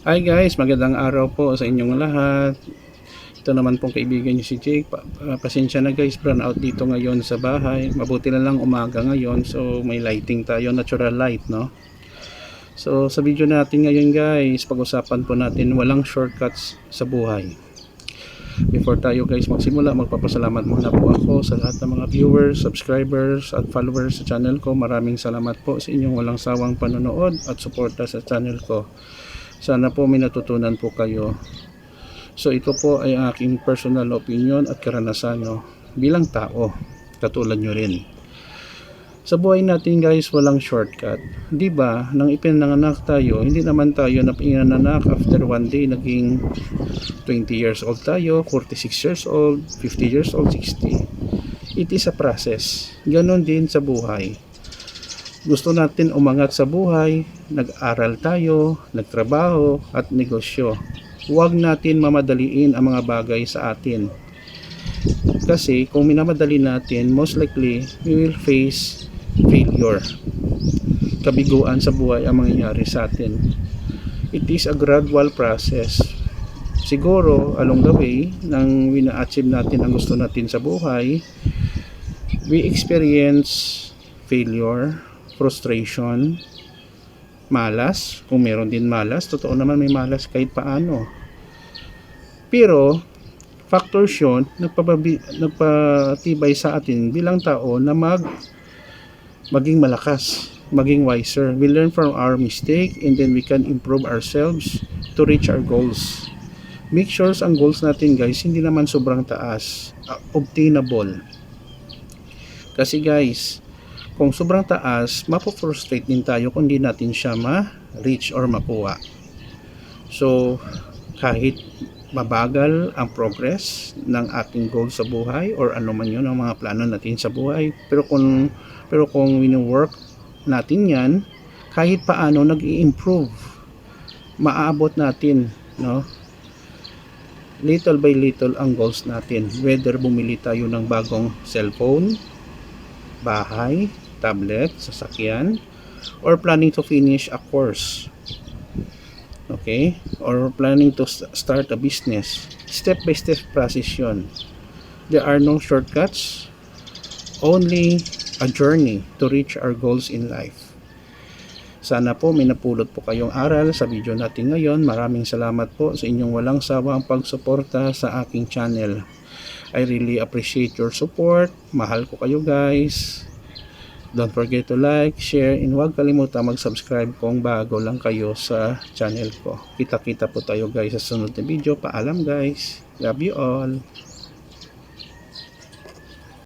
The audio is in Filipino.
Hi guys, magandang araw po sa inyong lahat. Ito naman pong kaibigan niyo si Jake. Pa- pa- pasensya na guys, brown out dito ngayon sa bahay. Mabuti na lang umaga ngayon, so may lighting tayo, natural light, no? So sa video natin ngayon guys, pag-usapan po natin walang shortcuts sa buhay. Before tayo guys magsimula, magpapasalamat muna po ako sa lahat ng mga viewers, subscribers at followers sa channel ko. Maraming salamat po sa inyong walang sawang panonood at suporta sa channel ko. Sana po may natutunan po kayo. So ito po ay aking personal opinion at karanasan no, bilang tao. Katulad nyo rin. Sa buhay natin guys, walang shortcut. 'Di ba? Nang ipinanganak tayo, hindi naman tayo na pinanganak after one day naging 20 years old tayo, 46 years old, 50 years old, 60. It is a process. Ganon din sa buhay gusto natin umangat sa buhay, nag-aral tayo, nagtrabaho at negosyo. Huwag natin mamadaliin ang mga bagay sa atin. Kasi kung minamadali natin, most likely we will face failure. Kabiguan sa buhay ang mangyayari sa atin. It is a gradual process. Siguro along the way, nang wina-achieve natin ang gusto natin sa buhay, we experience failure, frustration, malas, kung meron din malas, totoo naman may malas kahit paano. Pero, factors yun, nagpababi, nagpatibay sa atin bilang tao na mag maging malakas, maging wiser. We learn from our mistake and then we can improve ourselves to reach our goals. Make sure ang goals natin guys, hindi naman sobrang taas, uh, obtainable. Kasi guys, kung sobrang taas, mapofrustrate din tayo kung hindi natin siya ma-reach or makuha. So, kahit mabagal ang progress ng ating goal sa buhay or ano man yun ang mga plano natin sa buhay, pero kung pero kung wino-work natin yan, kahit paano nag-i-improve, maaabot natin, no? Little by little ang goals natin. Whether bumili tayo ng bagong cellphone, bahay, tablet, sasakyan, or planning to finish a course. Okay? Or planning to st- start a business. Step by step process yun. There are no shortcuts, only a journey to reach our goals in life. Sana po may napulot po kayong aral sa video natin ngayon. Maraming salamat po sa inyong walang sawang pagsuporta sa aking channel. I really appreciate your support. Mahal ko kayo guys. Don't forget to like, share, and huwag kalimutan mag-subscribe kung bago lang kayo sa channel ko. Kita-kita po tayo guys sa sunod na video. Paalam guys. Love you all.